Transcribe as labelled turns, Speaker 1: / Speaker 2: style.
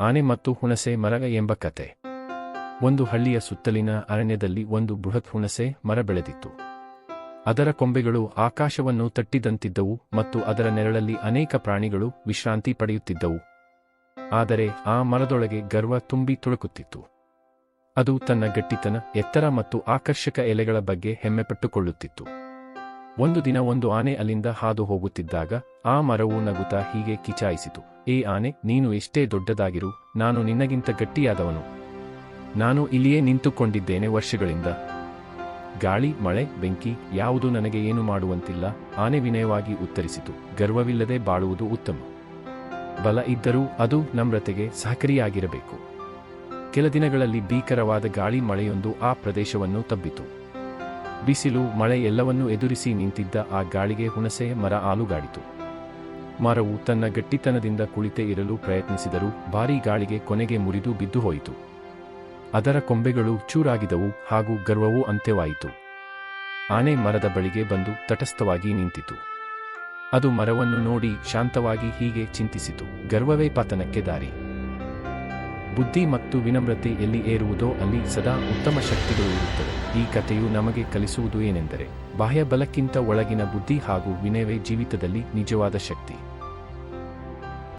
Speaker 1: ಆನೆ ಮತ್ತು ಹುಣಸೆ ಮರ ಎಂಬ ಕತೆ. ಒಂದು ಹಳ್ಳಿಯ ಸುತ್ತಲಿನ ಅರಣ್ಯದಲ್ಲಿ ಒಂದು ಬೃಹತ್ ಹುಣಸೆ ಮರ ಬೆಳೆದಿತ್ತು. ಅದರ ಕೊಂಬೆಗಳು ಆಕಾಶವನ್ನು ತಟ್ಟಿದಂತಿದ್ದವು ಮತ್ತು ಅದರ ನೆರಳಲ್ಲಿ ಅನೇಕ ಪ್ರಾಣಿಗಳು ವಿಶ್ರಾಂತಿ ಪಡೆಯುತ್ತಿದ್ದವು. ಆದರೆ ಆ ಮರದೊಳಗೆ ಗರ್ವ ತುಂಬಿ ತುಳುಕುತ್ತಿತ್ತು. ಅದು ತನ್ನ ಗಟ್ಟಿತನ, ಎತ್ತರ ಮತ್ತು ಆಕರ್ಷಕ ಎಲೆಗಳ ಬಗ್ಗೆ ಹೆಮ್ಮೆಪಟ್ಟುಕೊಳ್ಳುತ್ತಿತ್ತು. ಒಂದು ದಿನ ಒಂದು ಆನೆ ಅಲ್ಲಿಂದ ಹಾದು ಹೋಗುತ್ತಿದ್ದಾಗ ಆ ಮರವು ನಗುತ್ತಾ ಹೀಗೆ ಕಿಚಾಯಿಸಿತು. ಏ ಆನೆ, ನೀನು ಎಷ್ಟೇ ದೊಡ್ಡದಾಗಿರು, ನಾನು ನಿನ್ನಗಿಂತ ಗಟ್ಟಿಯಾದವನು. ನಾನು ಇಲ್ಲಿಯೇ ನಿಂತುಕೊಂಡಿದ್ದೇನೆ ವರ್ಷಗಳಿಂದ. ಗಾಳಿ, ಮಳೆ, ಬೆಂಕಿ, ಯಾವುದು ನನಗೆ ಏನು ಮಾಡುವಂತಿಲ್ಲ, ಆನೆ ವಿನಯವಾಗಿ ಉತ್ತರಿಸಿತು. ಗರ್ವವಿಲ್ಲದೆ ಬಾಳುವುದು ಉತ್ತಮ. ಬಲ ಇದ್ದರೂ ಅದು ನಮ್ರತೆಗೆ ಸಹಕರಿಯಾಗಿರಬೇಕು. ಕೆಲ ದಿನಗಳಲ್ಲಿ ಭೀಕರವಾದ ಗಾಳಿ, ಮಳೆಯೊಂದು ಆ ಪ್ರದೇಶವನ್ನು ತಬ್ಬಿತು. ಬಿಸಿಲು, ಮಳೆ ಎಲ್ಲವನ್ನೂ ಎದುರಿಸಿ ನಿಂತಿದ್ದ ಆ ಗಾಳಿಗೆ ಹುಣಸೆಯ ಮರ ಆಲುಗಾಡಿತು ಮರವು ತನ್ನ ಗಟ್ಟಿತನದಿಂದ ಕುಳಿತೇ ಇರಲು ಪ್ರಯತ್ನಿಸಿದರೂ ಭಾರೀ ಗಾಳಿಗೆ ಕೊನೆಗೆ ಮುರಿದು ಬಿದ್ದು ಹೋಯಿತು. ಅದರ ಕೊಂಬೆಗಳು ಚೂರಾಗಿದವು ಹಾಗೂ ಗರ್ವವೂ ಅಂತ್ಯವಾಯಿತು. ಆನೆ ಮರದ ಬಳಿಗೆ ಬಂದು ತಟಸ್ಥವಾಗಿ ನಿಂತಿತು. ಅದು ಮರವನ್ನು ನೋಡಿ ಶಾಂತವಾಗಿ ಹೀಗೆ ಚಿಂತಿಸಿತು, ಗರ್ವವೇ ಪತನಕ್ಕೆ ದಾರಿ. ಬುದ್ಧಿ ಮತ್ತು ವಿನಮ್ರತೆ ಎಲ್ಲಿ ಏರುವುದೋ ಅಲ್ಲಿ ಸದಾ ಉತ್ತಮ ಶಕ್ತಿಗಳು ಇರುತ್ತವೆ. ಈ ಕಥೆಯು ನಮಗೆ ಕಲಿಸುವುದು ಏನೆಂದರೆ, ಬಾಹ್ಯ ಬಲಕ್ಕಿಂತ ಒಳಗಿನ ಬುದ್ಧಿ ಹಾಗೂ ವಿನಯವೇ ಜೀವಿತದಲ್ಲಿ ನಿಜವಾದ ಶಕ್ತಿ.